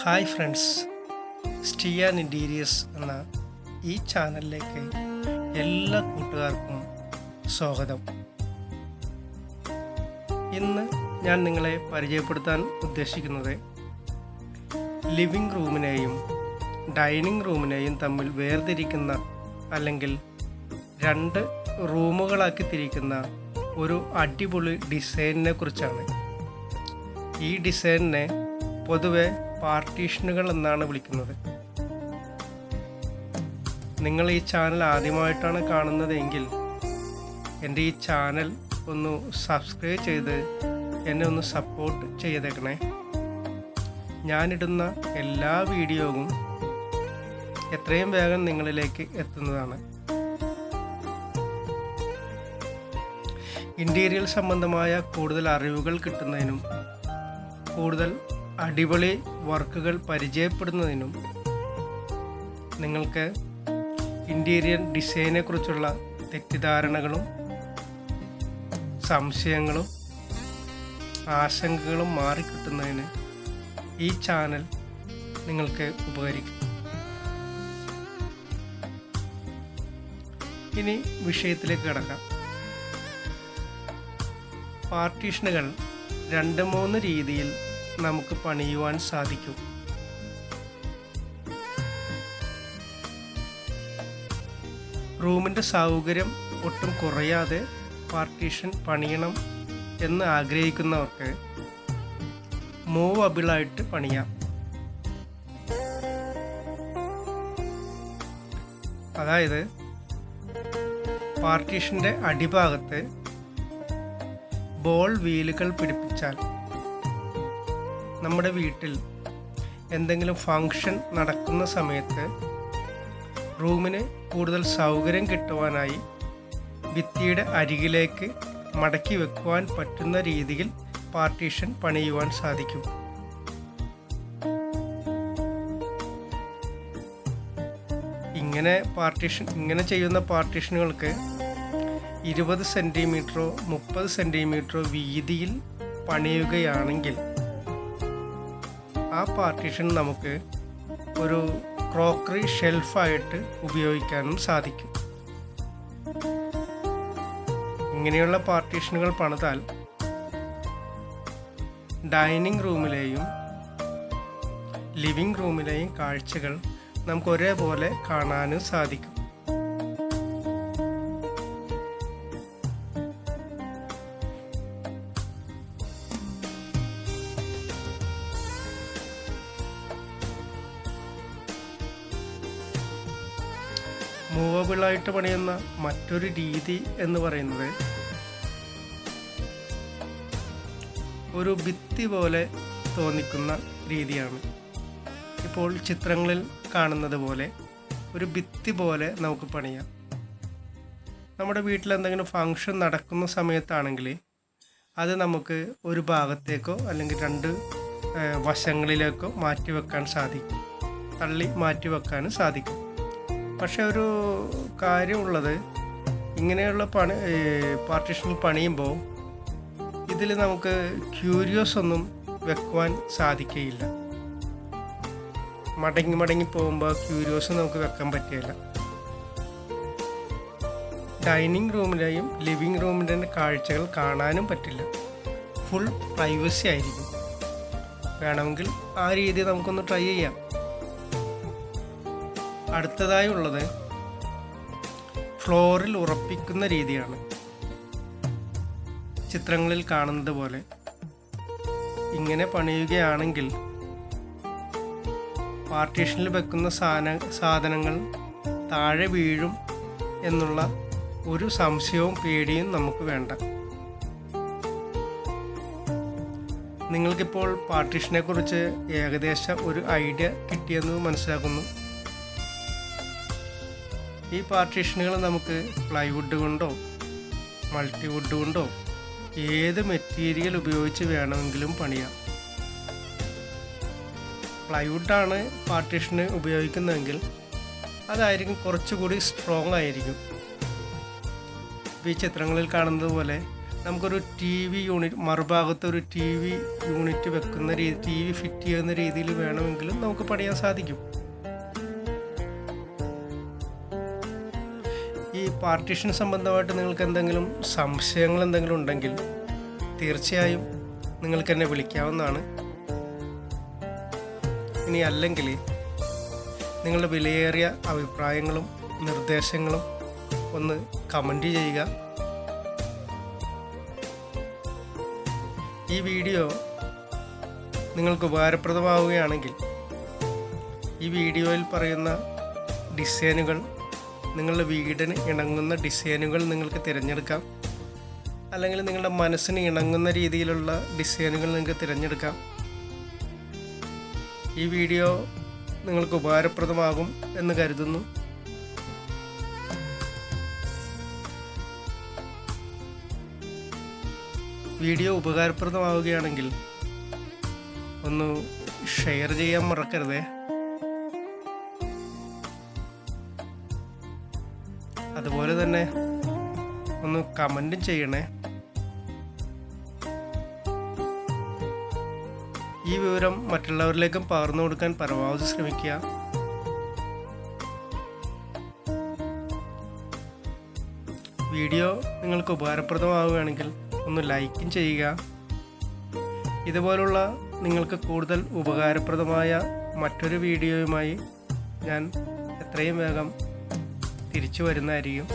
Hi friends സ്റ്റിയാൻ interiors എന്ന ഈ ചാനലിലേക്ക് എല്ലാ കൂട്ടുകാർക്കും സ്വാഗതം. ഇന്ന് ഞാൻ നിങ്ങളെ പരിചയപ്പെടുത്താൻ ഉദ്ദേശിക്കുന്നത് ലിവിംഗ് റൂമിനെയും ഡൈനിങ് റൂമിനെയും തമ്മിൽ വേർതിരിക്കുന്ന അല്ലെങ്കിൽ രണ്ട് റൂമുകളാക്കി തിരിക്കുന്ന ഒരു അടിപൊളി ഡിസൈനിനെ കുറിച്ചാണ്. ഈ ഡിസൈനിനെ പൊതുവെ പാർട്ടീഷനുകൾ എന്നാണ് വിളിക്കുന്നത്. നിങ്ങൾ ഈ ചാനൽ ആദ്യമായിട്ടാണ് കാണുന്നതെങ്കിൽ എന്റെ ഈ ചാനൽ ഒന്ന് സബ്സ്ക്രൈബ് ചെയ്ത് എന്നെ ഒന്ന് സപ്പോർട്ട് ചെയ്തേക്കണേ. ഞാനിടുന്ന എല്ലാ വീഡിയോവും എത്രയും വേഗം നിങ്ങളിലേക്ക് എത്തുന്നതാണ്. ഇന്റീരിയൽ സംബന്ധമായ കൂടുതൽ അറിവുകൾ കിട്ടുന്നതിനും കൂടുതൽ അടിപൊളി വർക്കുകൾ പരിചയപ്പെടുന്നതിനും നിങ്ങൾക്ക് ഇന്റീരിയർ ഡിസൈനെ കുറിച്ചുള്ള തെറ്റിദ്ധാരണകളും സംശയങ്ങളും ആശങ്കകളും മാറിക്കിട്ടുന്നതിന് ഈ ചാനൽ നിങ്ങൾക്ക് ഉപകരിക്കും. ഇനി വിഷയത്തിലേക്ക് കിടക്കാം. പാർട്ടീഷനുകൾ രണ്ട് മൂന്ന് രീതിയിൽ നമുക്ക് പണിയുവാൻ സാധിക്കും. റൂമിന്റെ സൗകര്യം ഒട്ടും കുറയാതെ പാർട്ടീഷൻ പണിയണം എന്ന് ആഗ്രഹിക്കുന്നവർക്ക് മൂവബിളായിട്ട് പണിയാം. അതായത് പാർട്ടീഷന്റെ അടിഭാഗത്ത് ബോൾ വീലുകൾ പിടിപ്പിച്ചാൽ നമ്മുടെ വീട്ടിൽ എന്തെങ്കിലും ഫങ്ഷൻ നടക്കുന്ന സമയത്ത് റൂമിന് കൂടുതൽ സൗകര്യം കിട്ടുവാനായി ഭിത്തിയുടെ അരികിലേക്ക് മടക്കി വെക്കുവാൻ പറ്റുന്ന രീതിയിൽ പാർട്ടീഷൻ പണിയുവാൻ സാധിക്കും. ഇങ്ങനെ പാർട്ടീഷൻ ഇങ്ങനെ ചെയ്യുന്ന പാർട്ടീഷനുകൾക്ക് ഇരുപത് സെന്റിമീറ്ററോ മുപ്പത് സെന്റിമീറ്ററോ വീതിയിൽ പണിയുകയാണെങ്കിൽ ആ പാർട്ടീഷൻ നമുക്ക് ഒരു ക്രോക്കറി ഷെൽഫായിട്ട് ഉപയോഗിക്കാനും സാധിക്കും. ഇങ്ങനെയുള്ള പാർട്ടീഷനുകൾ പണിതാൽ ഡൈനിങ് റൂമിലെയും ലിവിംഗ് റൂമിലെയും കാഴ്ചകൾ നമുക്ക് ഒരേപോലെ കാണാനും സാധിക്കും. മൂവബിളായിട്ട് പണിയുന്ന മറ്റൊരു രീതി എന്ന് പറയുന്നത് ഒരു ഭിത്തി പോലെ തോന്നിക്കുന്ന രീതിയാണ്. ഇപ്പോൾ ചിത്രങ്ങളിൽ കാണുന്നത് പോലെ ഒരു ഭിത്തി പോലെ നമുക്ക് പണിയാം. നമ്മുടെ വീട്ടിൽ എന്തെങ്കിലും ഫങ്ഷൻ നടക്കുന്ന സമയത്താണെങ്കിൽ അത് നമുക്ക് ഒരു ഭാഗത്തേക്കോ അല്ലെങ്കിൽ രണ്ട് വശങ്ങളിലേക്കോ മാറ്റി വെക്കാൻ സാധിക്കും. തള്ളി മാറ്റി വെക്കാനും സാധിക്കും. പക്ഷെ ഒരു കാര്യമുള്ളത് ഇങ്ങനെയുള്ള പണി പാർട്ടീഷൻ പണിയുമ്പോൾ ഇതിൽ നമുക്ക് ക്യൂരിയോസ് ഒന്നും വെക്കുവാൻ സാധിക്കുകയില്ല. മടങ്ങി മടങ്ങി പോകുമ്പോൾ ക്യൂരിയോസ് നമുക്ക് വെക്കാൻ പറ്റുകയില്ല. ഡൈനിങ് റൂമിലെയും ലിവിങ് റൂമിന്റെ കാഴ്ചകൾ കാണാനും പറ്റില്ല. ഫുൾ പ്രൈവസി ആയിരിക്കും. വേണമെങ്കിൽ ആ രീതി നമുക്കൊന്ന് ട്രൈ ചെയ്യാം. അടുത്തതായി ഉള്ളത് ഫ്ലോറിൽ ഉറപ്പിക്കുന്ന രീതിയാണ്. ചിത്രങ്ങളിൽ കാണുന്നത് പോലെ. ഇങ്ങനെ പണിയുകയാണെങ്കിൽ പാർട്ടീഷനിൽ വെക്കുന്ന സാധന സാധനങ്ങൾ താഴെ വീഴും എന്നുള്ള ഒരു സംശയവും പേടിയും നമുക്ക് വേണ്ട. നിങ്ങൾക്കിപ്പോൾ പാർട്ടീഷനെ കുറിച്ച് ഏകദേശം ഒരു ഐഡിയ കിട്ടിയെന്ന് മനസ്സിലാക്കുന്നു. ഈ പാർട്ടീഷനുകൾ നമുക്ക് പ്ലൈവുഡ് കൊണ്ടോ മൾട്ടിവുഡ് കൊണ്ടോ ഏത് മെറ്റീരിയൽ ഉപയോഗിച്ച് വേണമെങ്കിലും പണിയാം. പ്ലൈവുഡാണ് പാർട്ടീഷന് ഉപയോഗിക്കുന്നതെങ്കിൽ അതായിരിക്കും കുറച്ചുകൂടി സ്ട്രോങ് ആയിരിക്കും. ഈ ചിത്രങ്ങളിൽ കാണുന്നത് പോലെ നമുക്കൊരു ടി വി യൂണിറ്റ് മറുഭാഗത്ത് ഒരു ടി വി യൂണിറ്റ് വെക്കുന്ന രീതി ടി വി ഫിറ്റ് ചെയ്യുന്ന രീതിയിൽ വേണമെങ്കിലും നമുക്ക് പണിയാൻ സാധിക്കും. പാർട്ടീഷൻ സംബന്ധമായിട്ട് നിങ്ങൾക്ക് എന്തെങ്കിലും സംശയങ്ങൾ എന്തെങ്കിലും ഉണ്ടെങ്കിൽ തീർച്ചയായും നിങ്ങൾക്ക് എന്നെ വിളിക്കാവുന്നതാണ്. ഇനി അല്ലെങ്കിൽ നിങ്ങളുടെ വിലയേറിയ അഭിപ്രായങ്ങളും നിർദ്ദേശങ്ങളും ഒന്ന് കമന്റ് ചെയ്യുക. ഈ വീഡിയോ നിങ്ങൾക്ക് ഉപകാരപ്രദമാവുകയാണെങ്കിൽ ഈ വീഡിയോയിൽ പറയുന്ന ഡിസൈനുകൾ നിങ്ങളുടെ വീടിന് ഇണങ്ങുന്ന ഡിസൈനുകൾ നിങ്ങൾക്ക് തിരഞ്ഞെടുക്കാം. അല്ലെങ്കിൽ നിങ്ങളുടെ മനസ്സിന് ഇണങ്ങുന്ന രീതിയിലുള്ള ഡിസൈനുകൾ നിങ്ങൾക്ക് തിരഞ്ഞെടുക്കാം. ഈ വീഡിയോ നിങ്ങൾക്ക് ഉപകാരപ്രദമാകും എന്ന് കരുതുന്നു. വീഡിയോ ഉപകാരപ്രദമാവുകയാണെങ്കിൽ ഒന്ന് ഷെയർ ചെയ്യാൻ മറക്കരുതേ. അതുപോലെ തന്നെ ഒന്ന് കമന്റും ചെയ്യണേ. ഈ വിവരം മറ്റുള്ളവരിലേക്കും പകർന്നു കൊടുക്കാൻ പരമാവധി ശ്രമിക്കുക. വീഡിയോ നിങ്ങൾക്ക് ഉപകാരപ്രദമാവുകയാണെങ്കിൽ ഒന്ന് ലൈക്കും ചെയ്യുക. ഇതുപോലുള്ള നിങ്ങൾക്ക് കൂടുതൽ ഉപകാരപ്രദമായ മറ്റൊരു വീഡിയോയുമായി ഞാൻ എത്രയും വേഗം തിരിച്ചു വരുന്നതായിരിക്കും.